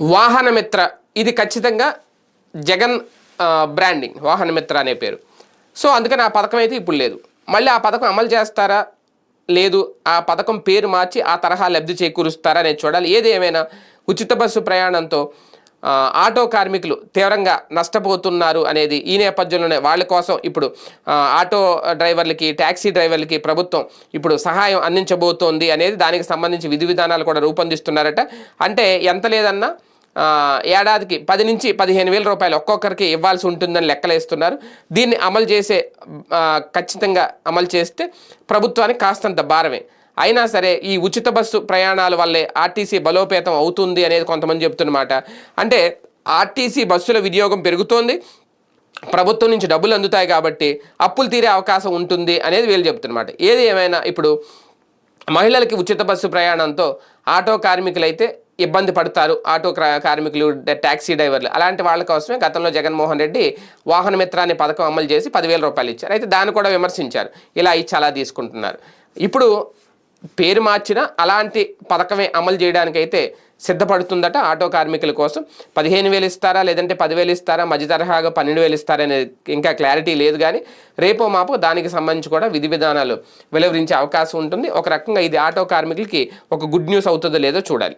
వాహనమిత్ర. ఇది ఖచ్చితంగా జగన్ బ్రాండింగ్ వాహనమిత్ర అనే పేరు. సో అందుకని ఆ పథకం అయితే ఇప్పుడు లేదు. మళ్ళీ ఆ పథకం అమలు చేస్తారా? లేదు. ఆ పథకం పేరు మార్చి ఆ తరహా లబ్ధి చేకూరుస్తారా అనేది చూడాలి. ఏది ఏమైనా ఉచిత బస్సు ప్రయాణంతో ఆటో కార్మికులు తీవ్రంగా నష్టపోతున్నారు అనేది ఈ నేపథ్యంలోనే వాళ్ళ కోసం ఇప్పుడు ఆటో డ్రైవర్లకి ట్యాక్సీ డ్రైవర్లకి ప్రభుత్వం ఇప్పుడు సహాయం అందించబోతోంది అనేది దానికి సంబంధించి విధి విధానాలు కూడా రూపొందిస్తున్నారట. అంటే ఎంత లేదన్నా ఏడాదికి పది నుంచి పదిహేను వేల రూపాయలు ఒక్కొక్కరికి ఇవ్వాల్సి ఉంటుందని లెక్కలేస్తున్నారు. దీన్ని అమలు చేసే ఖచ్చితంగా అమలు చేస్తే ప్రభుత్వానికి కాస్తంత భారమే. అయినా సరే ఈ ఉచిత బస్సు ప్రయాణాల వల్లే ఆర్టీసీ బలోపేతం అవుతుంది అనేది కొంతమంది చెప్తున్నమాట. అంటే ఆర్టీసీ బస్సుల వినియోగం పెరుగుతోంది. ప్రభుత్వం నుంచి డబ్బులు అందుతాయి కాబట్టి అప్పులు తీరే అవకాశం ఉంటుంది అనేది వీళ్ళు చెప్తున్నమాట. ఏది ఏమైనా ఇప్పుడు మహిళలకి ఉచిత బస్సు ప్రయాణంతో ఆటో కార్మికులైతే ఇబ్బంది పడతారు ఆటో క్రా- కార్మికులు ట్యాక్సీ డ్రైవర్లు. అలాంటి వాళ్ళ కోసమే గతంలో జగన్మోహన్ రెడ్డి వాహన మిత్ర అనే పథకం అమలు చేసి పదివేల రూపాయలు ఇచ్చారు. అయితే దాన్ని కూడా విమర్శించారు. ఇలా ఇచ్చి అలా తీసుకుంటున్నారు. ఇప్పుడు పేరు మార్చిన అలాంటి పథకమే అమలు చేయడానికైతే సిద్ధపడుతుందట ఆటో కార్మికుల కోసం. పదిహేను వేలు ఇస్తారా లేదంటే పదివేలు ఇస్తారా మధ్య తరహాగా పన్నెండు వేలు ఇస్తారా అనేది ఇంకా క్లారిటీ లేదు కానీ రేపో మాపు దానికి సంబంధించి కూడా విధి విధానాలు వెలువరించే అవకాశం ఉంటుంది. ఒక రకంగా ఇది ఆటో కార్మికులకి ఒక గుడ్ న్యూస్ అవుతుందో లేదో చూడాలి.